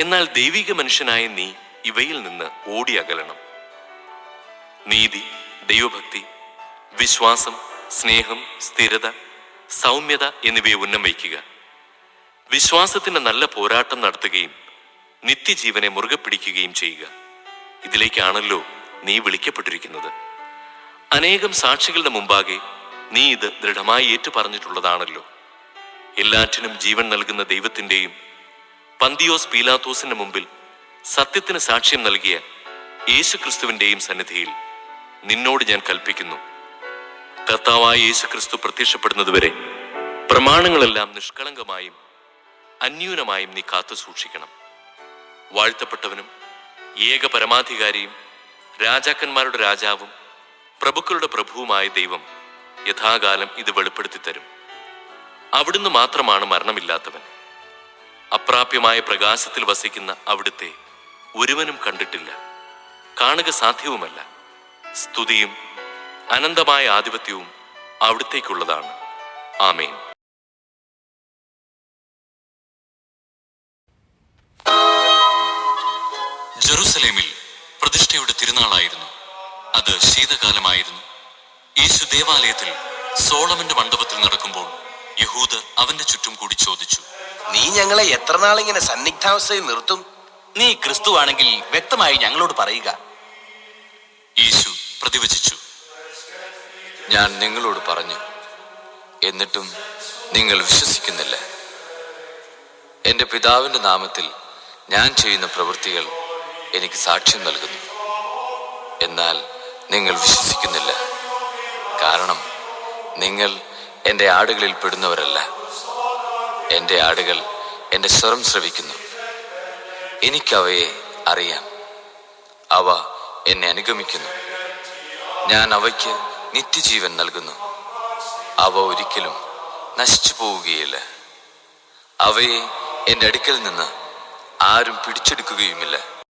എന്നാൽ ദൈവിക മനുഷ്യനായ നീ ഇവയിൽ നിന്ന് ഓടി അകലണം നീതി ദൈവഭക്തി വിശ്വാസം സ്നേഹം സ്ഥിരത സൗമ്യത എന്നിവയെ ഉന്നം വയ്ക്കുക. വിശ്വാസത്തിന്റെ നല്ല പോരാട്ടം നടത്തുകയും നിത്യജീവനെ മുറുകെ പിടിക്കുകയും ചെയ്യുക. ഇതിലേക്കാണല്ലോ നീ വിളിക്കപ്പെട്ടിരിക്കുന്നത്. അനേകം സാക്ഷികളുടെ മുമ്പാകെ നീ ഇത് ദൃഢമായി ഏറ്റുപറഞ്ഞിട്ടുള്ളതാണല്ലോ. എല്ലാറ്റിനും ജീവൻ നൽകുന്ന ദൈവത്തിന്റെയും പന്തിയോസ് പീലാത്തോസിന്റെ മുമ്പിൽ സത്യത്തിന് സാക്ഷ്യം നൽകിയ യേശുക്രിസ്തുവിന്റെയും സന്നിധിയിൽ നിന്നോട് ഞാൻ കൽപ്പിക്കുന്നു. കർത്താവായ യേശുക്രിസ്തു പ്രത്യക്ഷപ്പെടുന്നതുവരെ പ്രമാണങ്ങളെല്ലാം നിഷ്കളങ്കമായും അന്യൂനമായും നീ കാത്തു സൂക്ഷിക്കണം. വാഴ്ത്തപ്പെട്ടവനും ഏക പരമാധികാരിയും രാജാക്കന്മാരുടെ രാജാവും പ്രഭുക്കളുടെ പ്രഭുവുമായ ദൈവം യഥാകാലം ഇത് വെളിപ്പെടുത്തി തരും അവിടുന്ന് മാത്രമാണ് മരണമില്ലാത്തവൻ. അപ്രാപ്യമായ പ്രകാശത്തിൽ വസിക്കുന്ന അവിടുത്തെ ഒരുവനും കണ്ടിട്ടില്ല. കാണുക സാധ്യവുമല്ല. സ്തുതിയും അനന്തമായ ആധിപത്യവും അവിടത്തേക്കുള്ളതാണ്. ആമേൻ. ജെറുസലേമിൽ പ്രതിഷ്ഠയുടെ തിരുനാളായിരുന്നു. അത് ശീതകാലമായിരുന്നു. യേശു ദേവാലയത്തിൽ സോളമന്റെ മണ്ഡപത്തിൽ നടക്കുമ്പോൾ യഹൂദർ അവന്റെ ചുറ്റും കൂടി ചോദിച്ചു നീ ഞങ്ങളെ എത്ര നാളിങ്ങനെ സന്നിഗ്ധാവസ്ഥയിൽ നിർത്തും? നീ ക്രിസ്തു ആണെങ്കിൽ വ്യക്തമായി ഞങ്ങളോട് പറയുക. യേശു പ്രതിവചിച്ചു. ഞാൻ നിങ്ങളോട് പറഞ്ഞു എന്നിട്ടും നിങ്ങൾ വിശ്വസിക്കുന്നില്ല. എന്റെ പിതാവിന്റെ നാമത്തിൽ ഞാൻ ചെയ്യുന്ന പ്രവൃത്തികൾ എനിക്ക് സാക്ഷ്യം നൽകുന്നു. എന്നാൽ നിങ്ങൾ വിശ്വസിക്കുന്നില്ല. കാരണം നിങ്ങൾ എന്റെ ആടുകളിൽ പെടുന്നവരല്ല. എന്റെ ആടുകൾ എന്റെ സ്വരം ശ്രവിക്കുന്നു. എനിക്കവയെ അറിയാം. അവ എന്നെ അനുഗമിക്കുന്നു. ഞാൻ അവയ്ക്ക് നിത്യജീവൻ നൽകുന്നു. അവ ഒരിക്കലും നശിച്ചു പോവുകയില്ല. അവയെ എന്റെ അടുക്കൽ നിന്ന് ആരും പിടിച്ചെടുക്കുകയുമില്ല.